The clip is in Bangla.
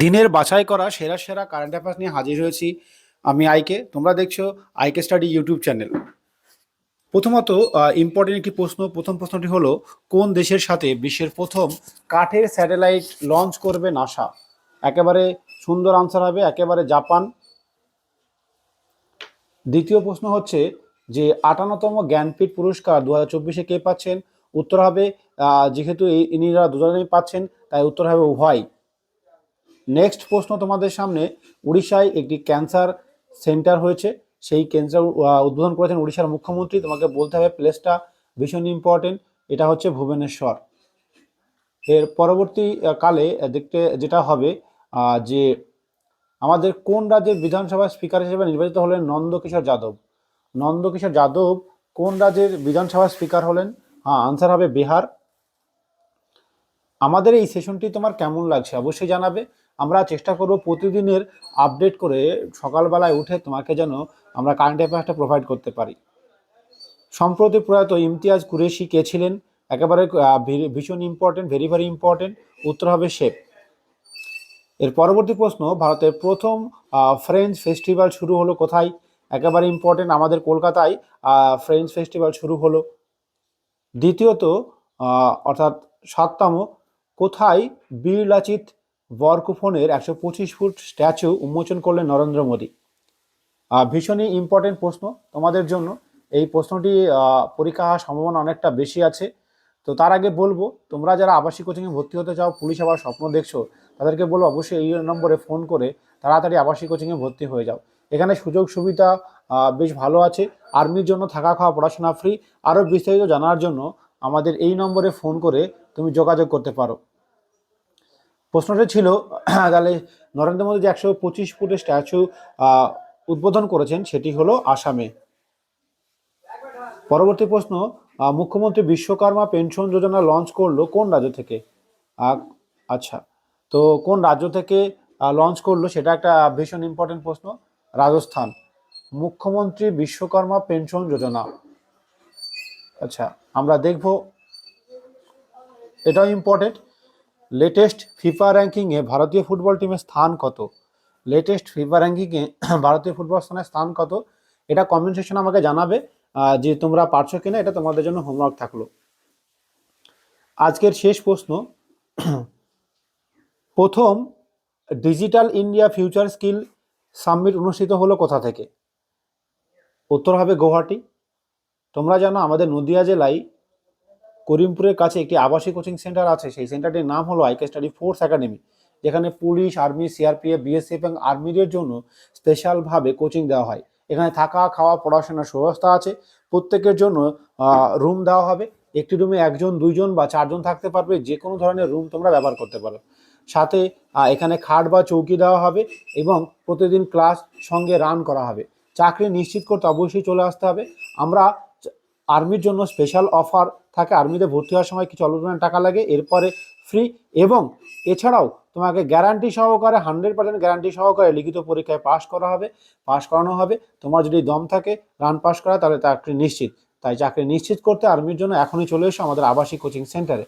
দিনের বাছাই করা সেরা সেরা কারেন্ট অ্যাফেয়ার্স নিয়ে হাজির হয়েছি আমি আইকে। তোমরা দেখছ আইকে স্টাডি ইউটিউব চ্যানেল। প্রথমত ইম্পর্টেন্ট একটি প্রশ্ন। প্রথম প্রশ্নটি হলো, কোন দেশের সাথে বিশ্বের প্রথম কাঠের স্যাটেলাইট লঞ্চ করবে নাসা একেবারে সুন্দর আনসার হবে, একেবারে জাপান। দ্বিতীয় প্রশ্ন হচ্ছে যে, আটান্নতম জ্ঞানপীঠ পুরস্কার দু হাজার চব্বিশে কে পাচ্ছেন? উত্তর হবে যেহেতু ইনিরা দুজনেই পাচ্ছেন, তাই উত্তর হবে উভয় নেক্সট প্রশ্ন তোমাদের সামনে, উড়িষ্যায় একটি ক্যান্সার সেন্টার হয়েছে। সেই ক্যান্সার উদ্বোধন করেছেন উড়িষ্যার মুখ্যমন্ত্রী। তোমাকে বলতে হবে প্লেসটা ভীষণ ইম্পর্টেন্ট এটা হচ্ছে ভুবনেশ্বর। এর পরবর্তী কালে দেখতে যেটা হবে যে আমাদের কোন রাজ্যের বিধানসভার স্পিকার হিসেবে নির্বাচিত হলেন নন্দকিশোর যাদব? নন্দকিশোর যাদব কোন রাজ্যের বিধানসভার স্পিকার হলেন? হ্যাঁ আনসার হবে বিহার। আমাদের এই সেশনটি তোমার কেমন লাগছে অবশ্যই জানাবে। আমরা চেষ্টা করব প্রতিদিনের আপডেট করে সকালবেলায় উঠে তোমাকে যেন আমরা কারেন্ট অ্যাফেয়ার্সটা প্রোভাইড করতে পারি। সম্প্রতি প্রয়াত ইমতিয়াজ কুরেশি কে ছিলেন? একেবারে ভীষণ ইম্পর্টেন্ট ভেরি ভেরি ইম্পর্টেন্ট উত্তর হবে শেপ এর পরবর্তী প্রশ্ন, ভারতের প্রথম ফ্রেঞ্চ ফেস্টিভ্যাল শুরু হলো কোথায়? একেবারে ইম্পর্টেন্ট আমাদের কলকাতায় ফ্রেঞ্চ ফেস্টিভ্যাল শুরু হলো। দ্বিতীয়ত অর্থাৎ সাততম, কোথায় বীর লাচিত বরকুফনের একশো পঁচিশ ফুট স্ট্যাচু উন্মোচন করলেন নরেন্দ্র মোদী। ভীষণই ইম্পর্টেন্ট প্রশ্ন তোমাদের জন্য। এই প্রশ্নটি পরীক্ষা হওয়ার সম্ভাবনা অনেকটা বেশি আছে। তো তার আগে বলব, তোমরা যারা আবাসিক কোচিংয়ে ভর্তি হতে চাও, পুলিশ আবার স্বপ্ন দেখছ, তাদেরকে বলব অবশ্যই এই নম্বরে ফোন করে তাড়াতাড়ি আবাসিক কোচিংয়ে ভর্তি হয়ে যাও। এখানে সুযোগ সুবিধা বেশ ভালো আছে। আর্মির জন্য থাকা খাওয়া, পড়াশোনা ফ্রি আরও বিস্তারিত জানার জন্য আমাদের এই নম্বরে ফোন করে তুমি যোগাযোগ করতে পারো। প্রশ্নটা ছিল তাহলে নরেন্দ্র মোদী যে একশো পঁচিশ ফুটের স্ট্যাচু উদ্বোধন করেছেন সেটি হলো আসামে। পরবর্তী প্রশ্ন মুখ্যমন্ত্রী বিশ্বকর্মা পেনশন যোজনা লঞ্চ করল কোন রাজ্য থেকে? আচ্ছা তো কোন রাজ্য থেকে লঞ্চ করল সেটা একটা ভীষণ ইম্পর্টেন্ট প্রশ্ন, রাজস্থান। মুখ্যমন্ত্রী বিশ্বকর্মা পেনশন যোজনা। আচ্ছা আমরা দেখব, এটাও ইম্পর্টেন্ট লেটেস্ট ফিফা র্যাঙ্কিংয়ে ভারতীয় ফুটবল টিমের স্থান কত? লেটেস্ট ফিফা র্যাঙ্কিংয়ে ভারতীয় ফুটবল স্থানের স্থান কত? এটা কমেন্ট সেকশনে আমাকে জানাবে যে তোমরা পারছ কিনা, এটা তোমাদের জন্য হোমওয়ার্ক থাকল। আজকের শেষ প্রশ্ন, প্রথম digital India future skill summit অনুষ্ঠিত হলো কোথা থেকে? উত্তর হবে গৌহাটি তোমরা জানো আমাদের নদিয়া জেলায় করিমপুরের কাছে একটি আবাসিক কোচিং সেন্টার আছে। সেই সেন্টারটির নাম হলো আইকে স্টাডি ফোর্স একাডেমি। যেখানে পুলিশ, আর্মি সিআরপিএফ বিএসএফ এবং আর্মিদের জন্য স্পেশালভাবে কোচিং দেওয়া হয়। এখানে থাকা, খাওয়া, পড়াশোনার সুব্যবস্থা আছে। প্রত্যেকের জন্য রুম দেওয়া হবে। একটি রুমে একজন, দুইজন বা চারজন থাকতে পারবে। যে কোনো ধরনের রুম তোমরা ব্যবহার করতে পারো। সাথে এখানে খাট বা চৌকি দেওয়া হবে এবং প্রতিদিন ক্লাস সঙ্গে রান করা হবে। চাকরি নিশ্চিত করতে অবশ্যই চলে আসতে হবে। আমরা আর্মির জন্য স্পেশাল অফার থাকে। আর্মিতে ভর্তি হওয়ার সময় কিছু অল্প পরিমাণ টাকা লাগে, এরপরে ফ্রি এবং এছাড়াও তোমাকে গ্যারান্টি সহকারে হান্ড্রেড পার্সেন্ট গ্যারান্টি সহকারে লিখিত পরীক্ষায় পাশ করা হবে। পাশ করানো হবে। তোমার যদি দম থাকে রান পাশ করা, তাহলে চাকরি নিশ্চিত। তাই চাকরি নিশ্চিত করতে আর্মির জন্য এখনই চলে এসো আমাদের আবাসিক কোচিং সেন্টারে